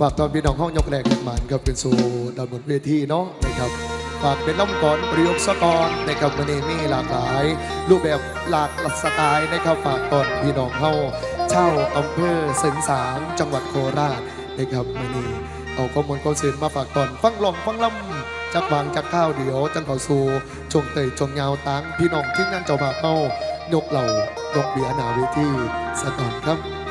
ฝากตอนพี่น้องห้องยกแรกกันหมานกับเป็นสู่ดาวบนเวทีเนาะนะครับฝากเป็นล่ำก่อนประโยคสกรนะครับมันนี้มีหลากหลาย รูปแบบหลากหลายสไตล์นะครับฝากตอนพี่น้องเข้าเช่าอำเภอเสริงสางจังหวัดโคราชนะครับมันนี้เอาข้อมูลข้อเสนมาฝากตอนฟังลองฟังล่ำจากวางจากข้าวเดียวจังเขาสู่จงเตยจงยาวตังพี่น้องที่นั่นเจ้าบ่าวเข้ายกเหล่ายกเบียร์หนาเวทีสะกอนครับ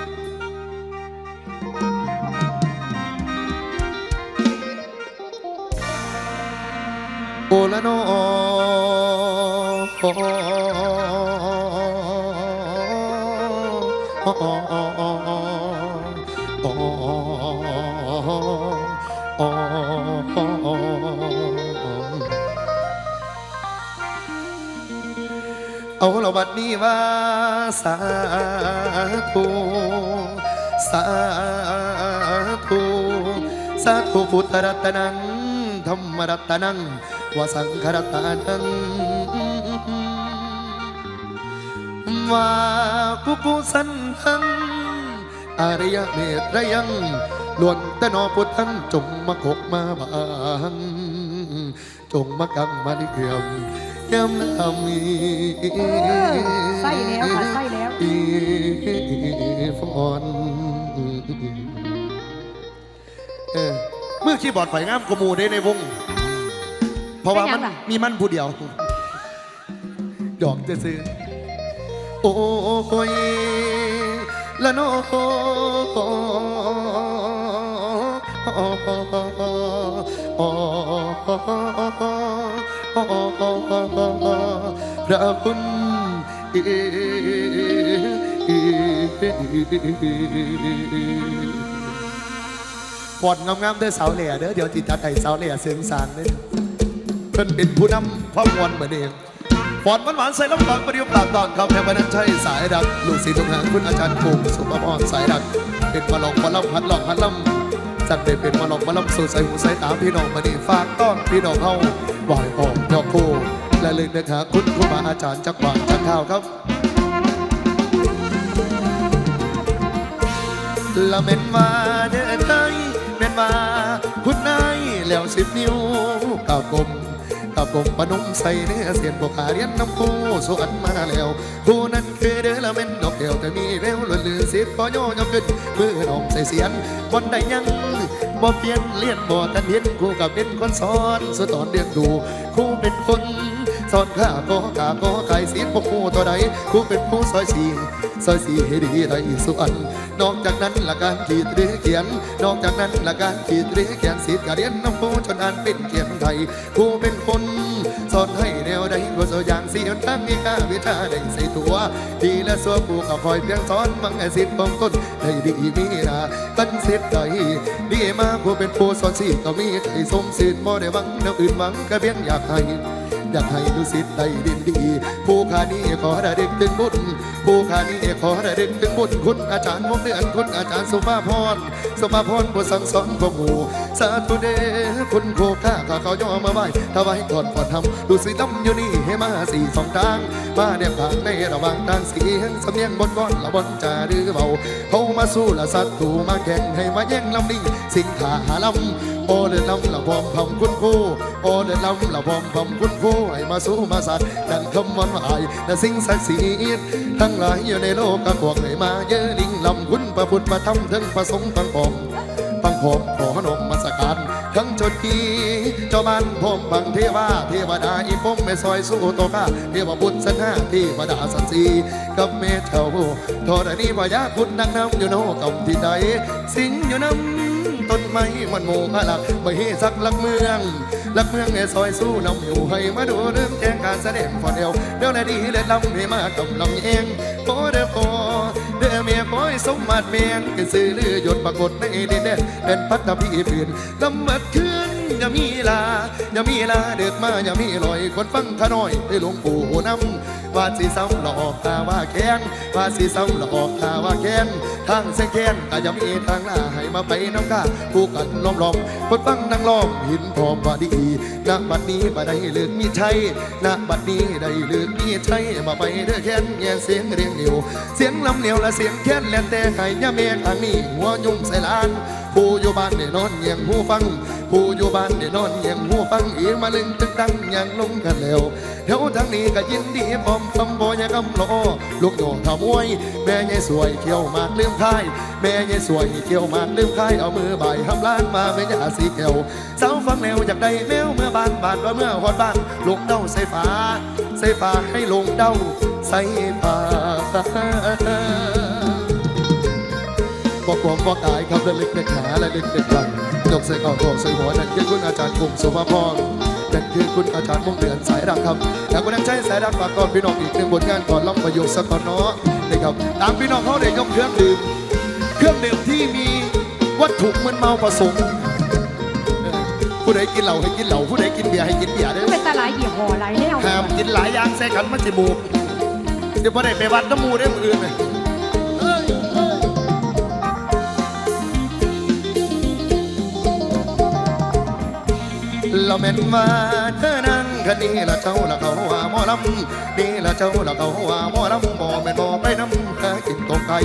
เอาเราบัดนี้ว่าสาธุสาธุสาธุพุทธรัตนังธรรมรัตนังวสังขรัตนังว่ากุกุสันทัง อริยเมตรยังล้วนแต่นอพุทธังจงมาขกมาบางจงมากังมาลิเกียมยามลามีไส้แล้วค่ะไส้แล้วอีฟอนเออเมื่อคีย์บอร์ดไฟงามกว่าหมูได้ในวง เพราะว่ามันเป็นหยังล่ะมีมันผู้เดียวหยอกจะซื้อ โอ้ย ละโนพระคุณปอดงามๆด้อสาวเหล่เด้อเดี๋ยวจิตจัดให้สาวเหล่เสียงสางเด้อเพิ่นเป็นผู้นำพ่อมวลเหมือนเอง ฟอนหวานๆใส่ลำฟังประดี๋ยวปากตอนครับแทนบันชัยสายดักลูกศิษย์ทุกหางคุณอาจารย์ภูมิสุภาพรสายดักเป็นมาลองมาลำพัดลองพัดลำจัดเป็นเป็นมาลองมาลำสู่ใส่หูใส่ตาพี่น้องมานี่ฝากต้อนพี่น้องเฮาไหวออกยอกคู่และลึกนะคะคุณครูบาอาจารย์จักรวาลจักข้าวครับละเม็นว่าเดินไยเม็นว่าคุณนายแล้วสิบนิ้วกับกลม กับกลมปนุ่มใส่เนื้อเสียนบกขาเรียนน้ำคู่สวนมาแล้วคู่นั้นคือเด้อละเม็นดอกเดียวแต่มีเร็วล้นลือสิบก็โยยกขึ้นมือน้องใส่เสียนบนใดยังบ่เปลี่ยนเลียนบ่ทันเห็นคู่กับเป็นคนสอนสอนตอนเรียนดูคู่เป็นคน สอนข้าก็กาก็ไก่สีพวกผู้ตัวใดครูเป็นผู้ซอยสีซอยสีให้ดีได้ส่วนนอกจากนั้นละการขีดหรือเขียน นอกจากนั้นละการขีดหรือเขียนสีกระเรียนน้ำผู้จนอ่านเป็นเขียนไทยครูเป็นคนสอนให้แนวใดก็สอย่างสีอันตั้งมีค่าวิชาได้ใส่ตัว ดีและสัวผู้ก็คอยเพียงสอนมังไอสิทธิ์ของต้นได้ดีมีนาตั้งสิทธิ์ใดดีมาผู้เป็นผู้สอนสีก็มีใจสมสิทธิ์บ่ได้หวังแนวอื่นหวังก็เพียงอยากให้ อยากให้ดูสิทธิ์ได้ดินดี ผู้ขานี้ขอได้เด็กถึงบุญผู้ขานี้ขอได้เด็กถึงบุญคุณอาจารย์วงเดือนคุณอาจารย์สุภาพรสุภาพรผู้สั่งสอนพวกหมู่สาธุเดชคุณโคข้าข้าเขาย่อมาไหว้ถวายก่อนก่อนทำดูสิตั้มอยู่นี่ให้มาสี่สองทางมาเดียบทางในระหว่างทางเสียงสำเนียงบนก้อนละบนจาหรือเบาเขามาสู้ละสัตว์ตูมาแข่งให้มาแย่งลำนิ่งสิงขาหาลำ โอเดินลำละพร้อมพำคุณครูโอเดินลำละพร้อมพำคุณครูให้มาสู้มาสัตว์ดังคำวันวายและสิ่งศักดิ์สิทธิ์ทั้งหลายอยู่ในโลกก็ขวกให้มาเยอะลิงลำคุณพระพุทธพระธรรมทั้งพระสงฆ์ทั้งปองฟังผมขอนมมาสการทั้งจดกีเจ้าบ้านพมบังเทวาเทวดาอีพมไม่ซอยสู้โตก้าเทวบุตรสนาเทวดาสันสีกับเมเจ้าทอดนี้พญาคุณดังน้ำอยู่โนกำที่ใดสิงอยู่น้ำ ต้นไม้มันโมกหลักไม่ให้สักหลักเมืองหลักเมืองไอ้ซอยสู้นำอยู่ให้มาดูเรื่องแจ้งการแสดงฟอนเดียวเดี๋ยวนาดีเล็ดลำให้มากับลำเองโอเด้อพอเดอเมียคอยสมมาตรเมียนกันซื้อเลือหยดปรากฏในดินแดนเป็นพัฒนาพี่เปลี่ยนลำมัดขึ้นอย่ามีลาอย่ามีลาเด็กมาอย่ามีลอยคนฟังขน้อยได้หลวงปู่นำ ว่าสิซ้ำหลอกตาว่าแค้นว่าสิซ้ำหลอกตาว่าแค้นทางเส้นแค้นก็ยังมีทางหน้าให้มาไปน้ำกาผู้กันล้อมล้อมคนฟังนั่งล้อมหินพร้อมว่าดีณบัดนี้บ่ได้เลือกมีชัยณบัดนี้ได้เลือกมีชัยมาไปเด้อแค้นแย่เสียงเรียงเหนิ้วเสียงลำเหนียวและเสียงแค้นแลนแต่ไข่ยาเมฆทางนี้หัวยุ่งใส่ลานผู้อยู่บ้านได้นอนเงียงหูฟัง ผู้อยู่บ้านได้นอนเงียงหูฟังเอีกมาลึงตึกตังอยังลงกันแล้วแถวทางนี้ก็ยินดีพร้อมคำบอยกำโลลูกโยทำมวย แม่ยายสวยเที่ยวมากลืมคาย แม่ยายสวยเที่ยวมากลืมคายเอามือบ่ายห้ำล้างมาแม่ยาสีแก้วสาวฟังแล้วอยากได้แมวเมื่อบานบานว่าเมื่อฮอดบ้านลงเด้าใส่ฟ้าใส่ฟ้าให้ลงเด้าใส่ฟ้าบอกผมบอกกายครับและลึกในขาและลึกในฟัน ยกใส่เข่าโตใส่หัวนั่นคือคุณอาจารย์กลุ่มสุภาพรนั่นคือคุณอาจารย์มงเดือนสายรักครับแล้วก็นักใช้สายรักฝากก่อนพี่น้องอีกหนึ่งผลงานก่อนรับประโยชน์สักก่อนเนาะนะครับตามพี่น้องเขาได้ยกเครื่องดื่มเครื่องดื่มที่มีวัตถุมึนเมาผสมเออผู้ใดกินเหล้าให้กินเหล้าผู้ใดกินเบียร์ให้กินเบียร์เด้ก็อเป็นตาหลายยี่ห้อหลายแนวห้ามกินหลายอย่างใส่กันมันจะบูกเดี๋ยวพอได้ไปวัดน้ำมูได้มืออื่นเลย เอ้ยเอ้ยเราแม่นว่าเธอนั่งคันนี้ละเจ้าละเขาว่าหมอลำนี่ละเจ้าละเขาว่าหมอลำบ่แม่นบ่ไปน้ำหากินตกไก่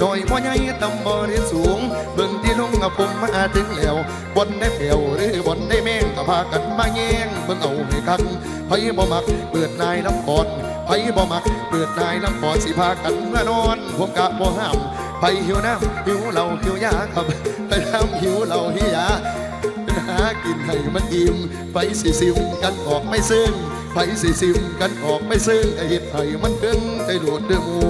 โดยพ่อใหญ่ตำบ่เรียนสูงเบิ่งที่ลงกับผมมาถึงแล้วบนได้เปียวหรือบนได้แมงก็พากันมาแย่งเบิ่งเอาให้คันไผบ่มักเปิดนายน้ำกอดไผบ่มักเปิดนายน้ำกอดสิพากันมานอนผมกะบ่ห้ามไผหิวน้ำหิวเหล้าหิวยาครับไปน้ำหิวเหล้าหิวยาากินให้มันอิ่มไปสิซิมกันออกไม่ซึ้งไปสิซิมกันออกไม่ซึ้งไอ้เห็ดให้มันเพิ่งใจโหลดเดือมู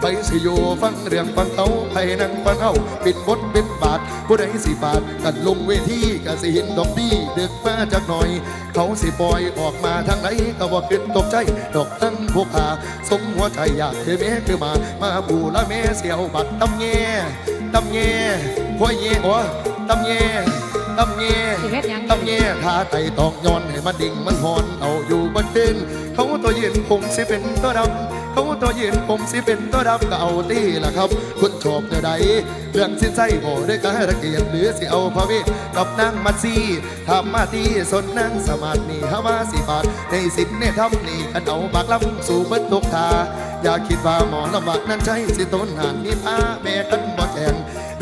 ไปสิโยฟังเรื่องฟังเขาให้นั่งฟังเขาปิดบทเป็นบาทผู้ใดสิบาทกันลงเวทีก็สิเห็นดอกดีเดึกมาจากหน่อย เขาสิปล่อยออกมาทางไหนก็ว่าขึ้นตกใจดอกตั้งพวกขาสมหัวใจอยากเทเมคือมามาบูละเมเสียวบัดตำแง่ตำแง่ห้วยเย่โอ้ตำแง่ ตำแง่สิเฮ็ดหยังต้องแย่ขาไตตอกย้อนให้มันดิ่งมันหอนเอาอยู่บนเต้นเขาตัวยืนผมสิเป็นตัวดำเขาตัวยืนผมสิเป็นตัวดำก็เอาตีละครับ คุณชอบเนื้อใดเรื่องสิ้นใจโบด้วยการระเกียดหรือสิเอาพระเวทกับนางมัดซีทำมาตีสนนางสมาธินี่ฮามาสิบาทในสิทธิ์ในทำนี่กันเอาบากลำสู่เบิดตกทาอย่าคิดว่าหมอลำบากนั้นใช่สิต้นหานมีพาแม่กันบ่แข่ง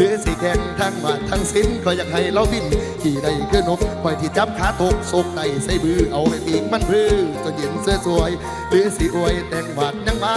หรือสิแข่งทั้งมาททั้งสิ้นก็อยากให้เราบินขี่ใดคือนกคอยที่จับขาตกโศกใดใส่บือเอาให้ปีกมันพื้นจนเย็นเสื้อสวยหรือสิอวยแต่งบาดยังมา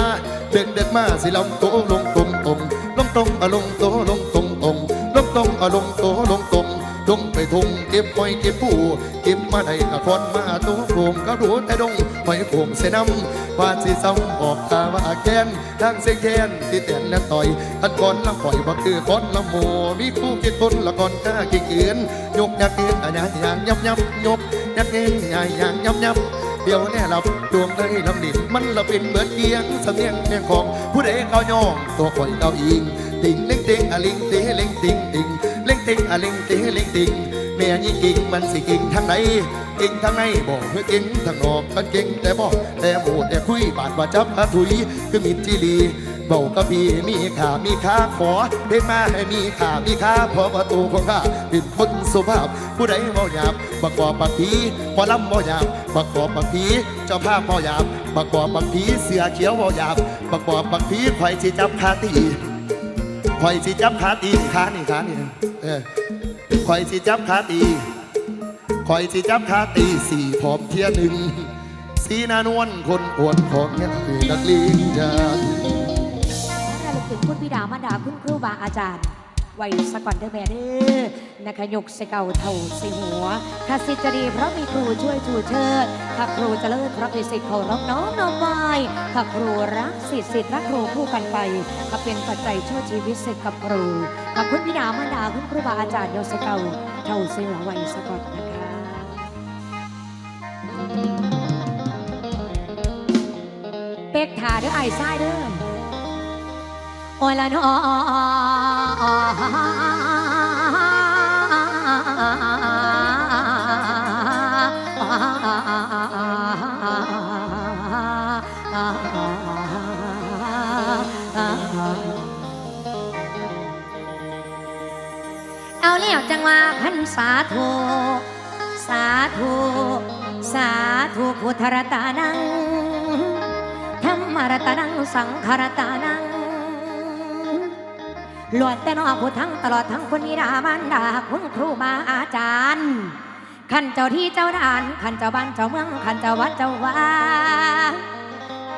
เด็กเด็กมาสิลำโตลงตรงตรงลงตรงอะลงโตลงตรงตรงลงตรงอะลงโตลงตรง ลงไปทุ่งเก็บหอยเก็บผู้เก็บมาได้กะคอนมาตัวโผงก็รู้แต่ดงหอยโผงเสน้ำว่าสิซ้ำออกตาว่าแค้นทางเสียงแค้นที่เตียนและต่อยทันก่อนลำปล่อยบ่าคือก้อนลำโมมีคู่คิดคนละก่อนกล้าขี้เกียนยกยักเกียนอะยางยางยับยับยกยักเกียนยางยางยับยับเดี๋ยวแน่หลับดวงได้ลำดินมันละเป็นเหมือนเกียงสำเนียงเนียงของผู้ใดเขาย่องตัวข่อยเก้าอิงติงเล่งติงอะลิงเตเล่งติงติง เล่งติงอะลิงเตเล่งติงแม่ยิ่งกิ่งมันสิกิ่งทางไหนกิ่งทางไหนบอกเพื่อกิ่งทางนอกกันกิ่งแต่บอกแต่หมูแต่คุยบาดว่าจับอาถุยคือมิตรจีรีเบากะพีมีขามีขาขอเพลงมาให้มีขามีขาพอประตูของข้าเป็นคนสุภาพ ผู้ใดเมาหยาบประกอบปักผีพอลำเมาหยาบประกอบปักผีเจ้าภาพเมาหยาบประกอบปักผีเสือเขียวเมาหยาบประกอบปักผีไข่สิจับคาตี คอยสิจับขาตีขานี่ขานี่เออคอยสิจับขาตีคอยสิจับขาตีสี่พร้อมเทียหนึ่งสีนานวลคนอวดของเงี้ยคือนักเลงจานถ้าเราถึงคุณบิดามารดาคุณครูบาอาจารย์ ไว้สก่อนเด้อแม่เด้อนะคะยกใส่เก่าเท่าใส่หัวถ้าสิจะดีเพราะมีครูช่วยชูเชิดถ้าครูจะเลิศเพราะมีสิทธิ์เคารพน้องน้อมไหวถ้าครูรักสิทธิ์สิทธิ์รักครูคู่กันไปถ้าเป็นปัจจัยช่วยชีวิตสิทธิ์กับครูขอบคุณบิดามาดาคุณครูบาอาจารย์ยกใส่เก่าเท่าใส่หัวไว้สก่อนนะคะเป็กถาเด้อไอ้ไส้เด้อ โอ้ยละนอเอาแล้วจังว่าพันสาธุสาธุสาธุพุทธรัตนังธรรมรัตนังสังขรัตนัง ล้วนแต่นอผู้ทั้งตลอดทั้งคนมีดามันดาคุณครูบาอาจารย์ขันเจ้าที่เจ้าด่านขันเจ้าบ้านเจ้าเมืองขันเจ้าวัดเจ้าวา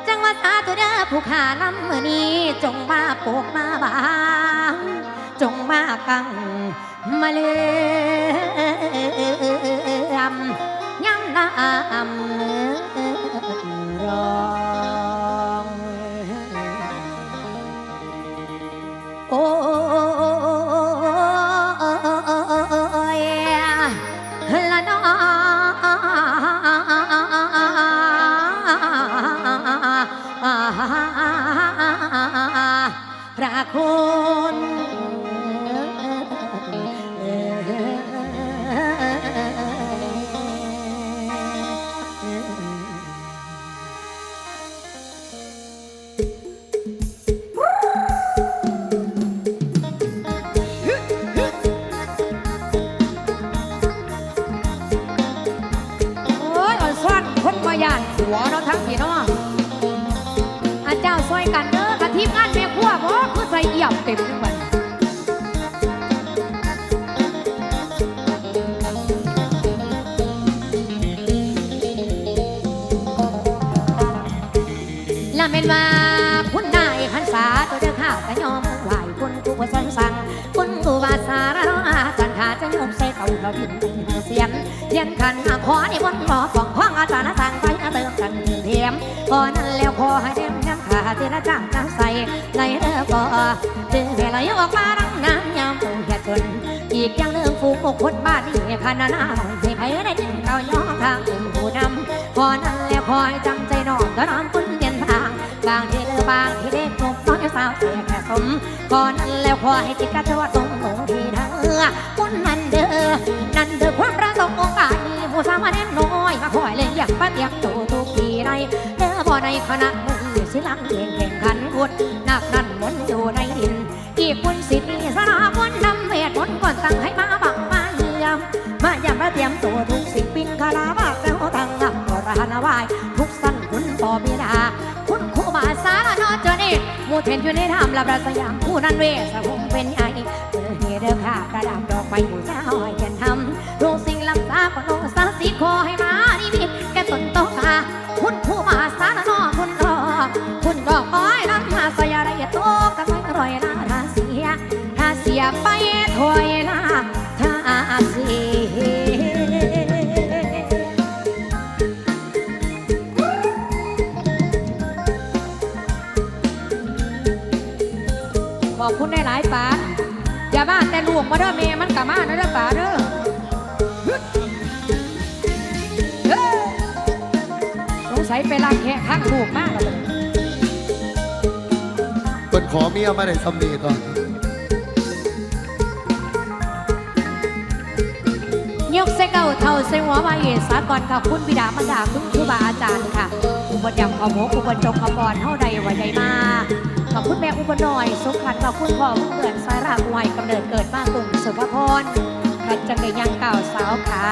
จังหวัดสาธุเด้อผู้ขาลำมือนี้ จงมาปลูกมาบางจงมากังมาเลื่อมย้ำน้ำรอ พระคุณ เก่าเราดินเสียนเทียนขันขอในี่บนหมอของห้องอาจารย์สั่งไปเติมกันเทียมพอนั้นแล้วขอให้เต็มยังขาเจรจาจังใส่ในเด้อก็เดือเวลาออกมารังน้ำยามปูแค่จนอีกอย่างหนึ่งฟูงอกคนบ้านนี่พนานาให้ไผได้ยินเขาย่อทางผู้นำพอนั้นแล้วคอยจำใจน้องก็น้องคุณเย็นทางบางทีเลือบางทีเด็กนุ่มน้อย สาวเสียแค่สมก่อนนั้นแล้วขอให้จิตกระทวดตรงหงทีทางเอือคนนั้นเด้อนั่นเด้อความประสงค์โอการมีผู้สาวมาแน่น้อยมาคอยเลยอยากป้าเตียกตัวทุกทีไรเด้อบ่ในคณะมือสิลังเก่งแข่งขันกุดนักนั่นมนอยู่ในดินอีกคนสิทธิ์สนาวนนำเมตมนก่อนตั้งให้ เทนอยู่ในธรรมลาบราสยามผู้นั้นเวสคงเป็นใหญ่เมื่อเฮเดอข้าประดับดอกไม้บูชาหอยยันทำรู้สิ่งลักษาก็นซาสิโคให้มานิมิตแก่ตนโตายๆป๋าอย่าบ้าแต่ลูกมาเด้อเมมันกะมาเด้อเด้อป๋าเด้อฮึดเฮ้ยสงสัยไปรักแค่ข้างลูกมากเลยเปิดขอเมียมาได้สำนีก่อนยกเสเก่าเท่าเสหัวมาเอสากรกับคุณบิดามารดาคุณครูบาอาจารย์ค่ะอุปยำขอหมูอุปจงขบอนเท่าใดไว้ใดมา ขอบคุณแม่อุปหน่อย สุขันขอบคุณพ่อผู้เกิดสายรากวัยกำเนิดเกิดมาตุ่มสุภพรกัจังเลยยังเก่าสาวขา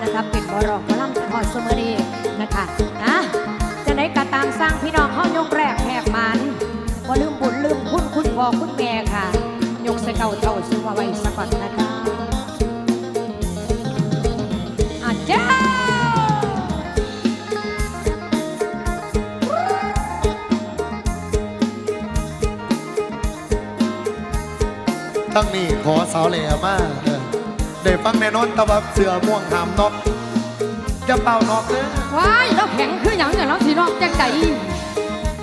นะครับเป็นบรอกบลัมสะพอนสมรีนะคะนะจะได้กระตามสร้างพี่น้องห้องยกแรกแหกมันบ่ลืมบุญลืมคุณคุณพ่อคุณแม่ค่ะ ยกเสเก่าเท่าสุภาไว้สักก่อนนะคะ ทั้งนี้ขอสาวแหล่มาเออได้ฟังแน่นอนแตะวับเสือม่วงหามนกอย่าเป่านอกเด้อว้ายเราแข็งคืออย่างอย่างเราสีนอนจังไก่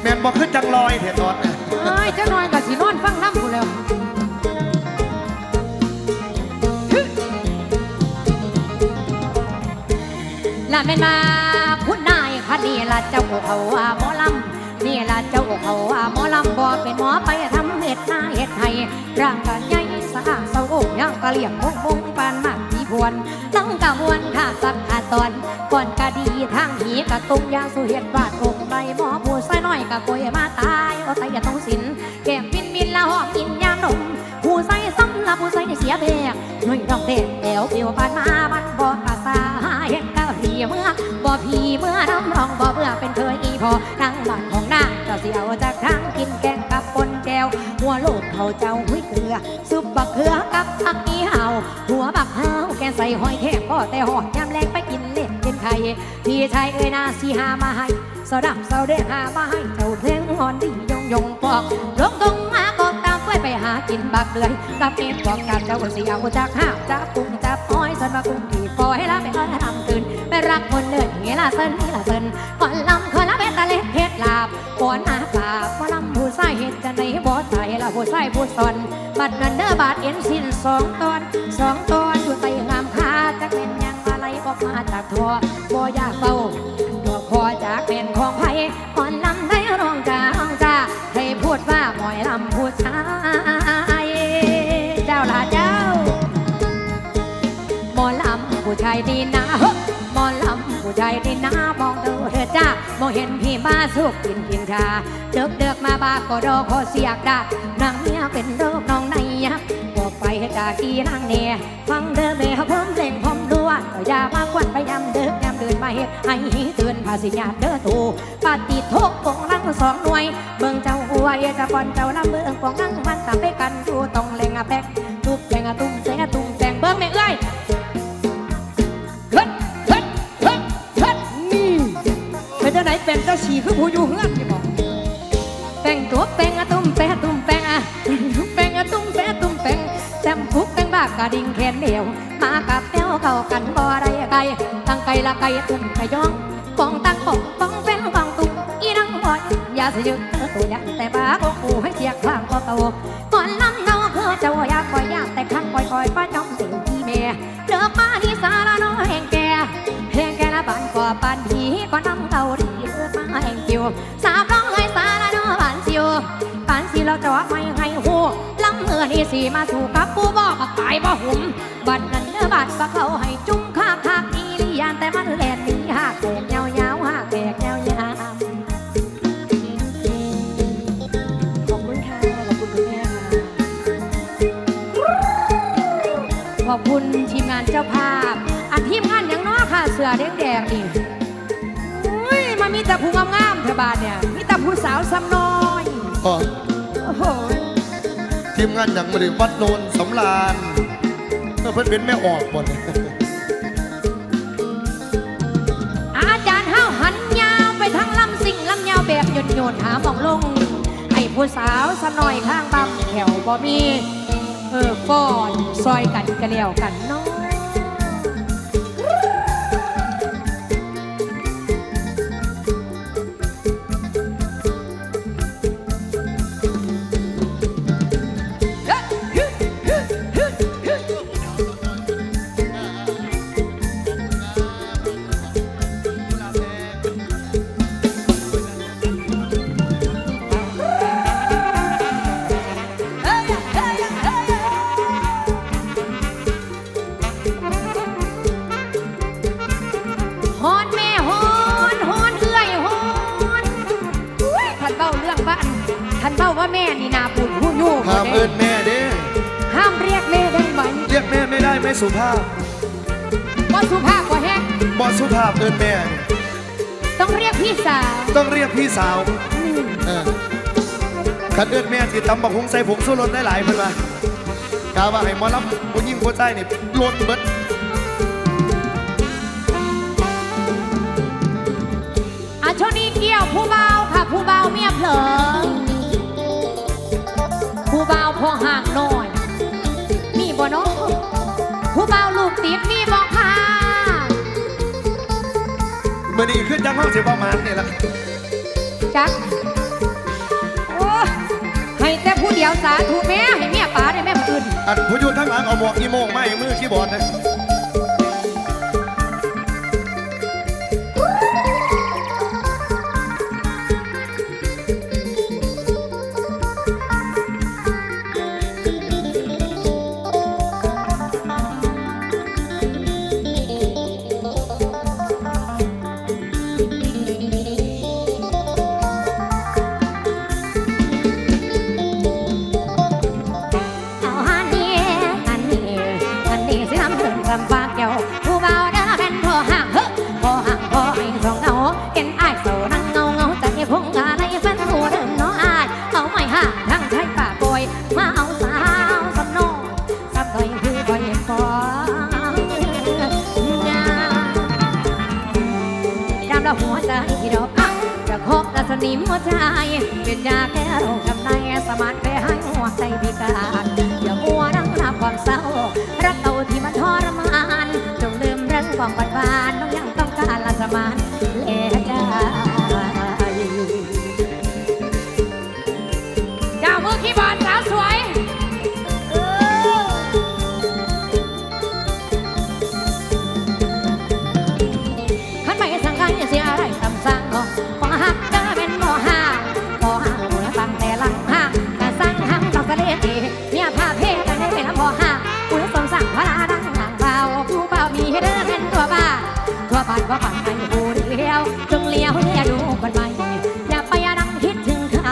แม่นบอกขึ้นจังลอยเถอะตอนเนี่ยเอ้ยเจ้านอนกับสีนอนฟังน้ำกูแล้วละแม่นมาคุณนายคะนี่ละเจ้าเขาว่าหมอลำนี่ละเจ้าเขาว่าหมอลำบ่เป็นหมอไปทำเห็ดหน้าเห็ดไทยร่างกายใหญ่ สะอาเศร้าอกย่างกะเหลี่ยมมงมงปานมากผีพวนนั่งกะมวนขาดสักขาดตอนก่อนกะดีทางหีกะตุงยางสุเห็ดบาดองใบหมอผู้ใส่น้อยกะโกยมาตายโอตายต้องสินแก้มบินบินละหอมกินยามนม ผู้ใส่ซ้ำละผู้ใส่ในเสียแบกหนุ่ยน้องเด็กแอวเปียวปานมามันบ่ภาษาเห็นกะพีเมื่อบ่พีเมื่อน้ำรองบ่เบื่อเป็นเคยอีพอนั่งบ้านของนางเจ้าเสียวจากทางกินแกงกับปนแก้ว หัวโลดเขาเจ้าหุ้ยเกลือ ซุปบักเขือกับผักอีเห่าหัวบักเฮาแกงใส่หอยแครงก็แต่หอดยำแรงไปกินเล่นกินไข่พี่ชายเอ้ยนาสีหามาให้สดับเสาเด้หามาให้เจ้าเพลงหอนดียงยงปอกลงตรง กินบักเดือยกับเอ็นบอกกันเจ้าเสียวจากห้าจับกุ้งจับอ้อยส่วนมากุ้งกี่ฟอยละไม่เออทำตื่นไปรักคนเดินเงละเส้นนี่ละเส้นก่อนลำคยละเบ็ดตะเล็ดเฮ็ดลาบปอนอาปากมาลำผู้ใส่เฮ็ดจะในบ่ใส่ละผู้ใส่ผู้สอนบัดนั้นเด้อบาดเอ็นสิ้นสองตอนสองตอนอยู่ใต้งามคาจักเป็นยังอะไรบอกมาจากทัวบ่อยากเฝ้าตัวคอจากเป็นของไผก่อนลำได้ร้องจ้าร้องจ้าให้พูดว่าหมอยลำผู้ชาย จ้ามองเห็นพี่มาสุกกินกินชาเดือกเดือกมาบาก็ดอขอเสียกดานางเมียเป็นโรคน้องในยักษ์บอกไปให้จาอีนางเนี่ยฟังเด้อแม่เขาเพิ่มเพลงพร้อมด้วนอย่ามาควันไปยำเด้อยำเดินมาเฮ็ดให้เตือนภาษีญาเด้อตูปฏิโทษปงลังสองหน่วย เบิ่งเจ้าหัวเยจะก่อนเจ้าลำเบิ่งปองนั่งมันตามไปกันอยู่ตรงแหลงอะแปกทุบแปงอะตุ้มแสงอะตุ้มแสงเบิ่งแม่เอ้ย จ้าไหนเป็นเจ้าฉี่คือผู้อยู่เฮือนที่บอกแป้งตัวแป้งอะตุ้มแปะตุ้มแป้งอะแป้งอะตุ้มแปะตุ้มแป้งแซมฟุกแป้งบ้ากระดิ่งแขนเดียวมากับแป้วเข้ากันบ่ได้ไกลตั้งไกลละไกลตุ้มไก่ย่องปองตั้งปองปองแป้งปองตุ้มอีนังบ่อยอย่าสะยึกเออตัวยันแต่บ้าก็กูให้เสียกข้างก็โตก่อนลำเนาคือเจ้าอยากคอยยากแต่ข้างคอยคอยป้าจ้องเสียวที่แม่เลิกมาที่สารน้อยแห่งแก บานกว่าปานผีก็น้ำเกาดีเลือมาแห่งคิวสาวร้องไห้สาละเนอบานซิวปานซิวเราจะว่าไม่ให้หูลำเมื่อนี่สีมาสู่กับผู้บอกกับตายบ่หุ่มบัดนั้นเนื้อบาดก็เขาให้จุ้มคากคากอีลิยานแต่มันแลนหนีหากแตกยาวยาวหากแตกยาวยาวขอบคุณค่ะขอบคุณคุณแม่ค่ะขอบคุณทีมงานเจ้าภาพอันทีมงานอย่างน้อค่ะ เสือแดงแดงๆนี่อุ้ยมันมีแต่ผู้งามๆเธอบานเนี่ย มีแต่ผู้สาวซ้ำน้อยก็โอ้โหทีมงานอย่างมาดิวัดโนนสำรานเออเพิ่นเป็นแม่ออกหมดอาจารย์ห้าวหันยาวไปทางลำสิ่งลำยาวแบบหยนโยนๆหาหมองลงให้ผู้สาวสำน้อยข้างบำแถวบ่มี เออฟอนซอยกันกระเลียวกันเน้อง ต้องเรียกพี่สาวเออคันเอิ้นแม่ที่ตำบักหงใส่ผงสู้รสได้หลายเพิ่นว่ากาว่าให้หมอลำผู้หญิงผู้ชายนี่โลดเบิดอะช่วงนี้เกี่ยวผู้เบาค่ะ ผู้เบาเมียเผลอผู้เบาพอห่างหน่อยมีบ่เนาะผู้เบาลูกติดมีบ่ค่ะมื้อนี้ขึ้นจังห้องสิประมาณนี่ล่ะ จักโอ้ให้แต่ผู้เดียวสาธุแม่ให้แม่ป๋าได้แม่ผู้อื่นอันผู้อยู่ทั้งหลังเอาหมวกอีโมงไมาให้มือขี้บอดนะ ใจพิการอย่ามัวนั่งรับความเศร้า รักเก่าที่มันทรมานจงลืมเรื่องความบันบานน้องยังต้องการละสมาน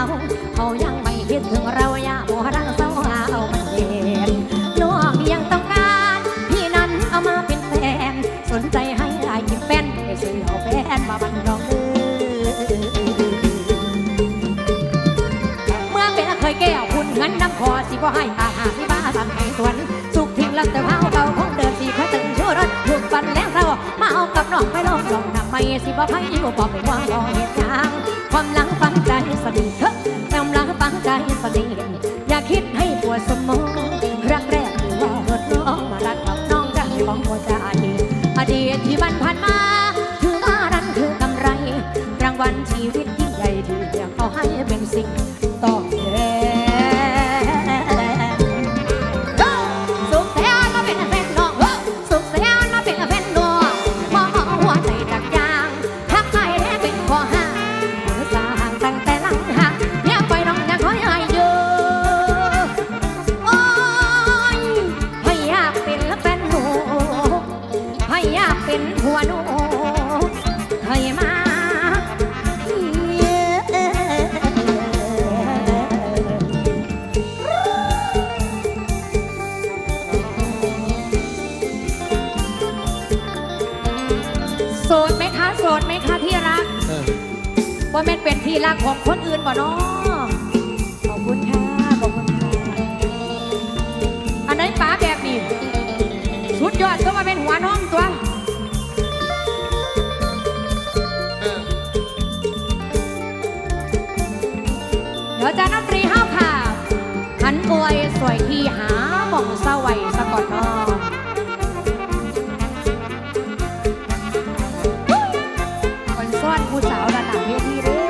าเขายังไม่คิดถึงเราอย่ามัวดังเศร้าเอามันเย็นน้องยังต้องการพี่นั้นเอามาเป็นแฟน สนใจให้ได้กินแฟนไปซื้อเอาแฟนมาบันดองเมื่อเป็นเคยแก้วคุณเงินน้ำพอสิบ่ให้อาหารที่บ้านทำให้สวน สุกทิ้งลังแต่เผาเก่าคงเดินสีขาตึงชั่วรถถูกฟันแล้วเรามาเอากับน้องไปลองลองทำไมสิบ่ให้อยู่บอกเป็นว่างรอเหตุการณ์ความหลังฟังใจสนิทเสนิทอย่าคิดให้ปวดสมองรักแรกหรือว่าเกิดน้องมารักกับน้องรักของหัวใจอดีตที่มันผ่านมาถือว่านั่นคือกำไรรางวัลชีวิตยิ่งใหญ่ที่อยากเอาให้เป็นสิ่งต่อ แม่นเป็นที่รักของคนอื่นบ่เนาะขอบคุณค่ะ ขอบคุณค่ะ อันนั้นป๋าแบบนี้ สุดยอดก็มาเป็นหัวน้องตัวเดี๋ยวจะนักตรีห้าวค่ะหันอวยสวยที่หาหม่องสวัยสะกดน้องคนซ้อนผู้สาวนะ Give me